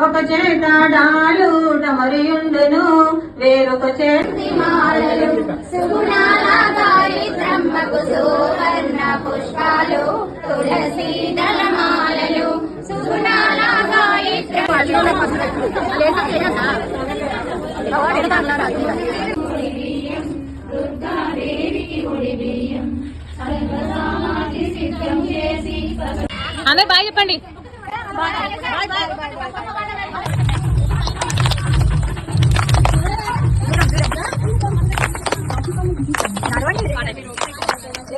ఒక చేత డాలు డమరియుండును వేరొక చేతి మాలలు బ్రహ్మకు సువర్ణ పుష్పాలు తులసి ఆమె బాయ్ చెప్పండి